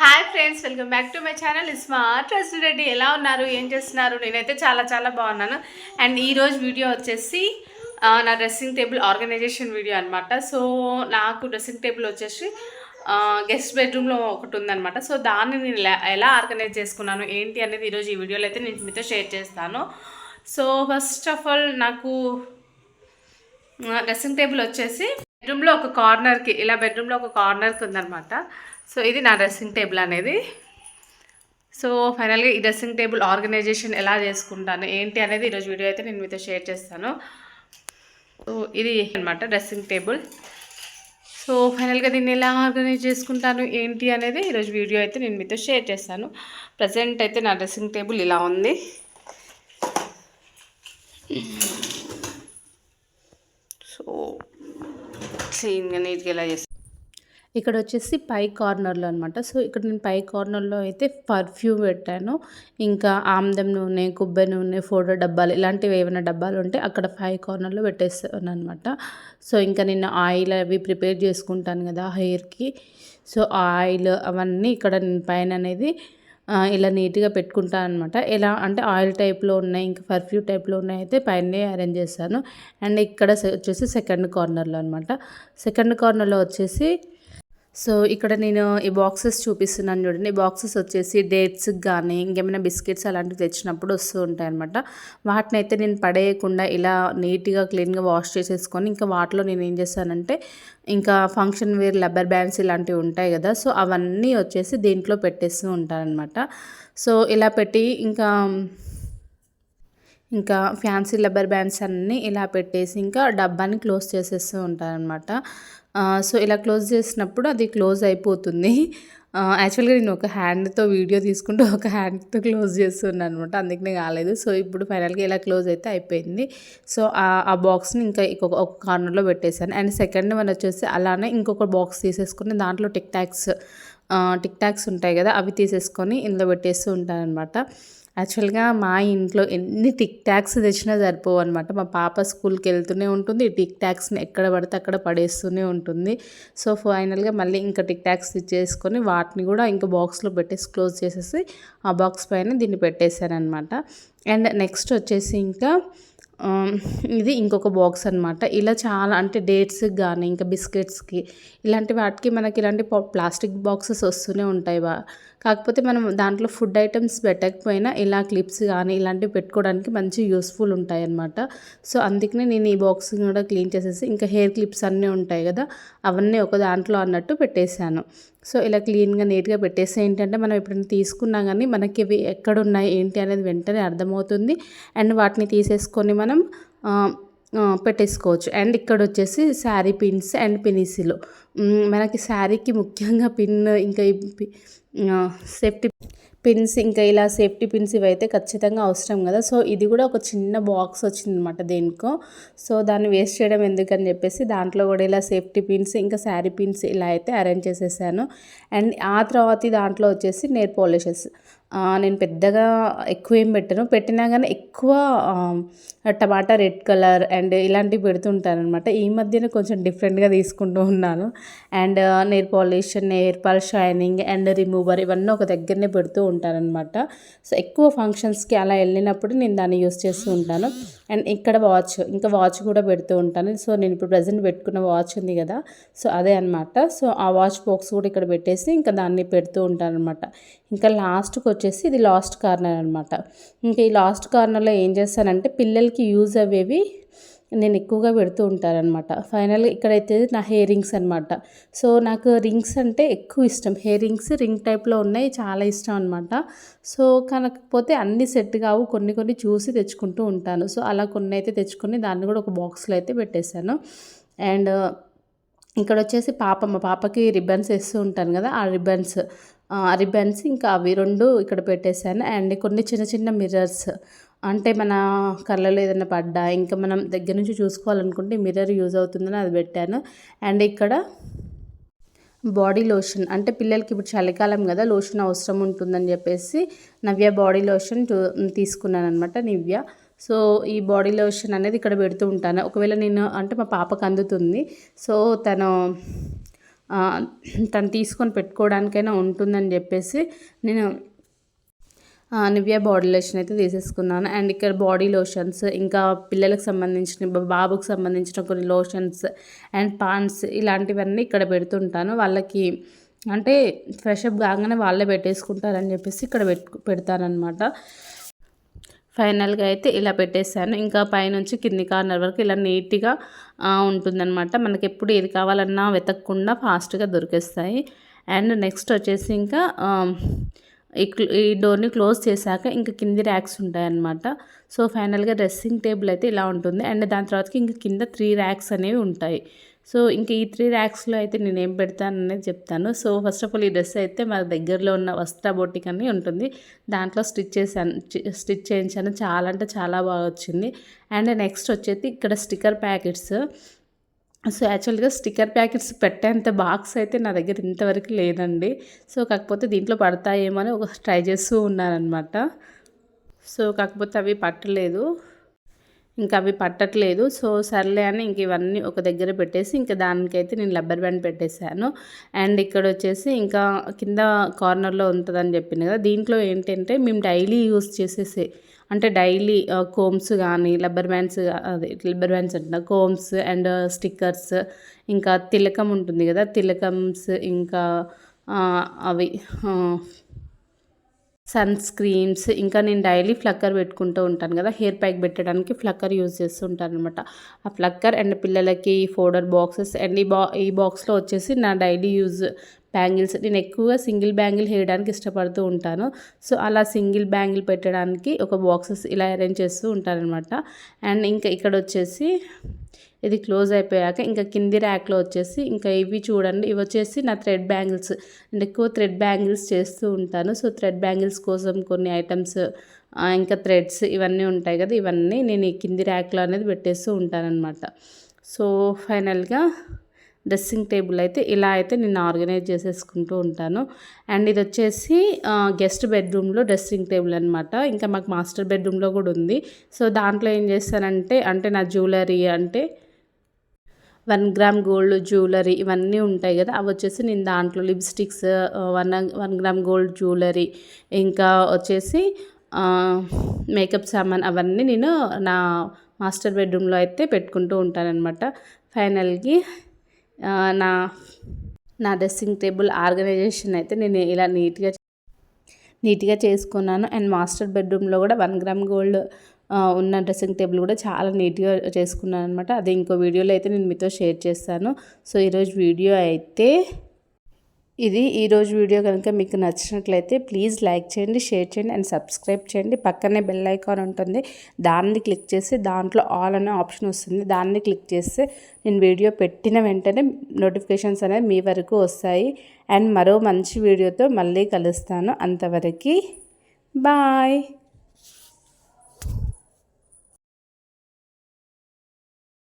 Hi friends welcome back to my channel. Smart Reddy ఎలా ఉన్నారు? ఏం చేస్తున్నారు? నేనైతే చాలా చాలా బాగున్నాను. అండ్ ఈరోజు వీడియో వచ్చేసి నా డ్రెస్సింగ్ టేబుల్ ఆర్గనైజేషన్ వీడియో అనమాట సో నాకు డ్రెస్సింగ్ టేబుల్ వచ్చేసి గెస్ట్ బెడ్రూమ్లో ఒకటి ఉందనమాట సో దాన్ని నేను ఎలా- ఆర్గనైజ్ చేసుకున్నాను ఏంటి అనేది ఈరోజు ఈ వీడియోలో అయితే నేను మీతో షేర్ చేస్తాను. సో ఫస్ట్ ఆఫ్ ఆల్ నాకు డ్రెస్సింగ్ టేబుల్ వచ్చేసి బెడ్రూమ్లో ఒక కార్నర్కి ఇలా బెడ్రూమ్లో ఒక కార్నర్కి ఉందన్నమాట. సో ఇది నా డ్రెస్సింగ్ టేబుల్ అనేది. సో ఫైనల్గా ఈ డ్రెస్సింగ్ టేబుల్ ఆర్గనైజేషన్ ఎలా చేసుకుంటాను ఏంటి అనేది ఈరోజు వీడియో అయితే నేను మీతో షేర్ చేస్తాను. సో ఇది అనమాట డ్రెస్సింగ్ టేబుల్. సో ఫైనల్గా దీన్ని ఎలా ఆర్గనైజ్ చేసుకుంటాను ఏంటి అనేది ఈరోజు వీడియో అయితే నేను మీతో షేర్ చేస్తాను. ప్రజెంట్ అయితే నా డ్రెస్సింగ్ టేబుల్ ఇలా ఉంది. సో క్లీన్గా నీట్గా ఇలా చేస్తాను ఇక్కడ వచ్చేసి పై కార్నర్లో అనమాట సో ఇక్కడ నేను పై కార్నర్లో అయితే పర్ఫ్యూమ్ పెట్టాను. ఇంకా ఆమ్దం నూనె కొబ్బరి నూనె ఫోటో డబ్బాలు ఇలాంటివి ఏమైనా డబ్బాలు ఉంటే అక్కడ పై కార్నర్లో పెట్టేస్తాను అనమాట సో ఇంకా నేను ఆయిల్ అవి ప్రిపేర్ చేసుకుంటాను కదా హెయిర్కి. సో ఆయిల్ అవన్నీ ఇక్కడ నేను పైన అనేది ఇలా నీట్గా పెట్టుకుంటాను అనమాట ఎలా అంటే ఆయిల్ టైప్లో ఉన్నాయి ఇంకా పర్ఫ్యూమ్ టైప్లో ఉన్నాయి అయితే పైనే అరేంజ్ చేస్తాను. అండ్ ఇక్కడ వచ్చేసి సెకండ్ కార్నర్లో అనమాట సెకండ్ కార్నర్లో వచ్చేసి సో ఇక్కడ నేను ఈ బాక్సెస్ చూపిస్తున్నాను చూడండి. ఈ బాక్సెస్ వచ్చేసి డేట్స్ కానీ ఇంకేమైనా బిస్కెట్స్ అలాంటివి తెచ్చినప్పుడు వస్తూ ఉంటాయి అనమాట వాటిని అయితే నేను పడేయకుండా ఇలా నీట్గా క్లీన్గా వాష్ చేసేసుకొని ఇంకా వాటిలో నేను ఏం చేస్తానంటే ఇంకా ఫంక్షన్ వేర్ రబ్బర్ బ్యాండ్స్ ఇలాంటివి ఉంటాయి కదా సో అవన్నీ వచ్చేసి దీంట్లో పెట్టేస్తూ ఉంటానమాట సో ఇలా పెట్టి ఇంకా ఇంకా ఫ్యాన్సీ రబ్బర్ బ్యాండ్స్ అన్నీ ఇలా పెట్టేసి ఇంకా డబ్బాని క్లోజ్ చేసేస్తూ ఉంటారనమాట సో ఇలా క్లోజ్ చేసినప్పుడు అది క్లోజ్ అయిపోతుంది. యాక్చువల్గా నేను ఒక హ్యాండ్తో వీడియో తీసుకుంటూ ఒక హ్యాండ్తో క్లోజ్ చేస్తున్నాను అనమాట అందుకనే కాలేదు. సో ఇప్పుడు ఫైనల్గా ఇలా క్లోజ్ అయితే అయిపోయింది. సో ఆ- ఆ బాక్స్ని ఇంకా ఇంకొక ఒక కార్నర్లో పెట్టేశాను. అండ్ సెకండ్ వన్ వచ్చేసి అలానే ఇంకొక బాక్స్ తీసేసుకుని దాంట్లో టిక్ టాక్స్ టిక్ టాక్స్ ఉంటాయి కదా అవి తీసేసుకొని ఇందులో పెట్టేస్తూ ఉంటాను అనమాట యాక్చువల్గా మా ఇంట్లో ఎన్ని టిక్ ట్యాక్స్ తెచ్చినా సరిపోవు అనమాట మా పాప స్కూల్కి వెళ్తూనే ఉంటుంది. టిక్ ట్యాక్స్ని ఎక్కడ పడితే అక్కడ పడేస్తూనే ఉంటుంది. సో ఫైనల్గా మళ్ళీ ఇంకా టిక్ ట్యాక్స్ తెచ్చేసుకొని వాటిని కూడా ఇంకా బాక్స్లో పెట్టేసి క్లోజ్ చేసేసి ఆ బాక్స్ పైన దీన్ని పెట్టేశాను అనమాట అండ్ నెక్స్ట్ వచ్చేసి ఇంకా ఇది ఇంకొక బాక్స్ అనమాట ఇలా చాలా అంటే డేట్స్కి కానీ ఇంకా బిస్కెట్స్కి ఇలాంటి వాటికి మనకి ఇలాంటి ప్లాస్టిక్ బాక్సెస్ వస్తూనే ఉంటాయి బా. కాకపోతే మనం దాంట్లో ఫుడ్ ఐటమ్స్ పెట్టకపోయినా ఇలా క్లిప్స్ కానీ ఇలాంటివి పెట్టుకోవడానికి మంచి యూస్ఫుల్ ఉంటాయి అన్నమాట. సో అందుకనే నేను ఈ బాక్స్ కూడా క్లీన్ చేసేసి ఇంకా హెయిర్ క్లిప్స్ అన్నీ ఉంటాయి కదా అవన్నీ ఒక దాంట్లో అన్నట్టు పెట్టేశాను. సో ఇలా క్లీన్గా నీట్గా పెట్టేస్తే ఏంటంటే మనం ఎప్పుడైనా తీసుకున్నా కానీ మనకి ఇవి ఎక్కడున్నాయి ఏంటి అనేది వెంటనే అర్థమవుతుంది. అండ్ వాటిని తీసేసుకొని మనం పెట్టేసుకోవచ్చు. అండ్ ఇక్కడ వచ్చేసి శారీ పిన్స్ అండ్ పినిసిలు. మనకి శారీకి ముఖ్యంగా పిన్ ఇంకా సేఫ్టీ పిన్స్ ఇంకా ఇలా సేఫ్టీ పిన్స్ ఇవైతే ఖచ్చితంగా అవసరం కదా. సో ఇది కూడా ఒక చిన్న బాక్స్ వచ్చిందనమాట దేనికో. సో దాన్ని వేస్ట్ చేయడం ఎందుకని చెప్పేసి దాంట్లో కూడా ఇలా సేఫ్టీ పిన్స్ ఇంకా శారీ పిన్స్ ఇలా అయితే అరేంజ్ చేసేసాను. అండ్ ఆ తర్వాత దాంట్లో వచ్చేసి నేర్ పాలిషెస్. నేను పెద్దగా ఎక్కువ ఏం పెట్టను. పెట్టినా కానీ ఎక్కువ టమాటా రెడ్ కలర్ అండ్ ఇలాంటివి పెడుతుంటాను అనమాట ఈ మధ్యన కొంచెం డిఫరెంట్గా తీసుకుంటూ ఉన్నాను. అండ్ నేర్ పాలిష్ నేర్ పాల్ షైనింగ్ అండ్ రిమూవర్ ఇవన్నీ ఒక దగ్గరనే పెడుతూ ఉంటాను ఉంటారనమాట సో ఎక్కువ ఫంక్షన్స్కి అలా వెళ్ళినప్పుడు నేను దాన్ని యూస్ చేస్తూ ఉంటాను. అండ్ ఇక్కడ వాచ్ ఇంకా వాచ్ కూడా పెడుతూ ఉంటాను. సో నేను ఇప్పుడు ప్రజెంట్ పెట్టుకున్న వాచ్ ఉంది కదా సో అదే అనమాట సో ఆ వాచ్ బాక్స్ కూడా ఇక్కడ పెట్టేసి ఇంకా దాన్ని పెడుతూ ఉంటాను అనమాట ఇంకా లాస్ట్కి వచ్చేసి ఇది లాస్ట్ కార్నర్ అనమాట ఇంకా ఈ లాస్ట్ కార్నర్లో ఏం చేస్తానంటే పిల్లలకి యూజ్ అయ్యేవి నేను ఎక్కువగా పెడుతూ ఉంటారనమాట ఫైనల్గా ఇక్కడైతే నా హెయిర్ రింగ్స్ అనమాట సో నాకు రింగ్స్ అంటే ఎక్కువ ఇష్టం. హెయిర్ రింగ్స్ రింగ్ టైప్లో ఉన్నాయి చాలా ఇష్టం అనమాట సో కాకపోతే అన్ని సెట్ కావు కొన్ని కొన్ని చూసి తెచ్చుకుంటూ ఉంటాను. సో అలా కొన్ని అయితే తెచ్చుకొని దాన్ని కూడా ఒక బాక్స్లో అయితే పెట్టేశాను. అండ్ ఇక్కడ వచ్చేసి పాప మా పాపకి రిబ్బన్స్ వేస్తూ ఉంటాను కదా ఆ రిబ్బన్స్ ఆ రిబ్బన్స్ ఇంకా అవి రెండు ఇక్కడ పెట్టేశాను. అండ్ కొన్ని చిన్న చిన్న మిర్రర్స్ అంటే మన కళ్ళలో ఏదైనా పడ్డా ఇంకా మనం దగ్గర నుంచి చూసుకోవాలనుకుంటే మిర్రర్ యూజ్ అవుతుందని అది పెట్టాను. అండ్ ఇక్కడ బాడీ లోషన్ అంటే పిల్లలకి ఇప్పుడు చలికాలం కదా లోషన్ అవసరం ఉంటుందని చెప్పేసి నవ్య బాడీ లోషన్ తీసుకున్నాను అనమాట నివ్య. సో ఈ బాడీ లోషన్ అనేది ఇక్కడ పెడుతూ ఉంటాను. ఒకవేళ నేను అంటే మా పాపకు అందుతుంది. సో తను తను తీసుకొని పెట్టుకోవడానికైనా ఉంటుందని చెప్పేసి నేను నివియా బాడీ లోషన్ అయితే తీసేసుకున్నాను. అండ్ ఇక్కడ బాడీ లోషన్స్ ఇంకా పిల్లలకు సంబంధించిన బాబుకి బాబుకు సంబంధించిన కొన్ని లోషన్స్ అండ్ పాన్స్ ఇలాంటివన్నీ ఇక్కడ పెడుతుంటాను. వాళ్ళకి అంటే ఫ్రెష్ అప్ కాగానే వాళ్ళే పెట్టేసుకుంటారని చెప్పేసి ఇక్కడ పెట్టు పెడతానమాట ఫైనల్గా అయితే ఇలా పెట్టేశాను. ఇంకా పైనుంచి కింది కార్నర్ వరకు ఇలా నీట్గా ఉంటుందన్నమాట మనకి ఎప్పుడు ఏది కావాలన్నా వెతకకుండా ఫాస్ట్గా దొరికేస్తాయి. అండ్ నెక్స్ట్ వచ్చేసి ఇంకా ఈ ఈ డోర్ని క్లోజ్ చేశాక ఇంకా కింది ర్యాక్స్ ఉంటాయన్నమాట. సో ఫైనల్గా డ్రెస్సింగ్ టేబుల్ అయితే ఇలా ఉంటుంది. అండ్ దాని తర్వాతకి ఇంకా కింద త్రీ ర్యాక్స్ అనేవి ఉంటాయి. సో ఇంకా ఈ త్రీ ర్యాక్స్లో అయితే నేను ఏం పెడతాననేది చెప్తాను. సో ఫస్ట్ ఆఫ్ ఆల్ ఈ డ్రెస్ అయితే మా దగ్గరలో ఉన్న వస్త్ర బొటిక్ అని ఉంటుంది. దాంట్లో స్టిచ్ చేశాను స్టిచ్ చేయించాను. చాలా అంటే చాలా బాగా వచ్చింది. అండ్ నెక్స్ట్ వచ్చేసి ఇక్కడ స్టిక్కర్ ప్యాకెట్స్. సో యాక్చువల్గా స్టిక్కర్ ప్యాకెట్స్ పెట్టేంత బాక్స్ అయితే నా దగ్గర ఇంతవరకు లేదండి. సో కాకపోతే దీంట్లో పడతాయేమో అని ఒక ట్రై చేస్తూ ఉన్నానమాట సో కాకపోతే అవి పట్టలేదు. ఇంకా అవి పట్టట్లేదు. సో సర్లే అని ఇంక ఇవన్నీ ఒక దగ్గర పెట్టేసి ఇంకా దానికైతే నేను రబ్బర్ బ్యాండ్ పెట్టేశాను. అండ్ ఇక్కడ వచ్చేసి ఇంకా కింద కార్నర్లో ఉంటుందని చెప్పింది కదా దీంట్లో ఏంటంటే మేము డైలీ యూస్ చేసేసే అంటే డైలీ కోమ్స్ కానీ రబ్బర్ బ్యాండ్స్ అదే రబ్బర్ బ్యాండ్స్ అంటున్నా కోమ్స్ అండ్ స్టిక్కర్స్ ఇంకా తిలకం ఉంటుంది కదా తిలకమ్స్ ఇంకా అవి సన్ స్క్రీన్స్ ఇంకా నేను డైలీ ఫ్లక్కర్ పెట్టుకుంటూ ఉంటాను కదా హెయిర్ ప్యాక్ పెట్టడానికి ఫ్లక్కర్ యూజ్ చేస్తూ ఉంటాను అనమాట ఆ ఫ్లక్కర్ అండ్ పిల్లలకి ఫోడర్ బాక్సెస్ అండ్ ఈ బా ఈ బాక్స్లో వచ్చేసి నా డైలీ యూజ్ బ్యాంగిల్స్. నేను ఎక్కువగా సింగిల్ బ్యాంగిల్ వేయడానికి ఇష్టపడుతూ ఉంటాను. సో అలా సింగిల్ బ్యాంగిల్ పెట్టడానికి ఒక బాక్సెస్ ఇలా అరేంజ్ చేస్తూ ఉంటారనమాట అండ్ ఇంకా ఇక్కడ వచ్చేసి ఇది క్లోజ్ అయిపోయాక ఇంకా కింది ర్యాక్లో వచ్చేసి ఇంకా ఇవి చూడండి. ఇవి వచ్చేసి నా థ్రెడ్ బ్యాంగిల్స్. అండ్ ఎక్కువ థ్రెడ్ బ్యాంగిల్స్ చేస్తూ ఉంటాను. సో థ్రెడ్ బ్యాంగిల్స్ కోసం కొన్ని ఐటమ్స్ ఇంకా థ్రెడ్స్ ఇవన్నీ ఉంటాయి కదా ఇవన్నీ నేను ఈ కింది ర్యాక్లో అనేది పెట్టేస్తూ ఉంటానన్నమాట. సో ఫైనల్గా డ్రెస్సింగ్ టేబుల్ అయితే ఇలా అయితే నేను ఆర్గనైజ్ చేసేసుకుంటూ ఉంటాను. అండ్ ఇది వచ్చేసి గెస్ట్ బెడ్రూమ్లో డ్రెస్సింగ్ టేబుల్ అనమాట ఇంకా మాకు మాస్టర్ బెడ్రూమ్లో కూడా ఉంది. సో దాంట్లో ఏం చేస్తానంటే అంటే నా జ్యువెలరీ అంటే వన్ గ్రామ్ గోల్డ్ జ్యువెలరీ ఇవన్నీ ఉంటాయి కదా అవి వచ్చేసి నేను దాంట్లో lipsticks one one gram gold jewellery ఇంకా వచ్చేసి మేకప్ సామాన్ అవన్నీ నేను నా మాస్టర్ బెడ్రూమ్లో అయితే పెట్టుకుంటూ ఉంటానన్నమాట. ఫైనల్కి నా నా డ్రెస్సింగ్ టేబుల్ ఆర్గనైజేషన్ అయితే నేను ఇలా నీట్గా నీట్గా చేసుకున్నాను. అండ్ మాస్టర్ బెడ్రూమ్లో కూడా వన్ గ్రామ్ గోల్డ్ ఉన్న డ్రెస్సింగ్ టేబుల్ కూడా చాలా నీట్గా చేసుకున్నాను అనమాట అదే ఇంకో వీడియోలో అయితే నేను మీతో షేర్ చేస్తాను. సో ఈరోజు వీడియో అయితే ఇది ఈరోజు వీడియో కనుక మీకు నచ్చినట్లయితే ప్లీజ్ లైక్ చేయండి షేర్ చేయండి అండ్ సబ్స్క్రైబ్ చేయండి. పక్కనే బెల్ ఐకాన్ ఉంటుంది. దాన్ని క్లిక్ చేసి దాంట్లో ఆల్ అనే ఆప్షన్ వస్తుంది. దాన్ని క్లిక్ చేస్తే నేను వీడియో పెట్టిన వెంటనే నోటిఫికేషన్స్ అనేవి మీ వరకు వస్తాయి. అండ్ మరో మంచి వీడియోతో మళ్ళీ కలుస్తాను. అంతవరకు బాయ్.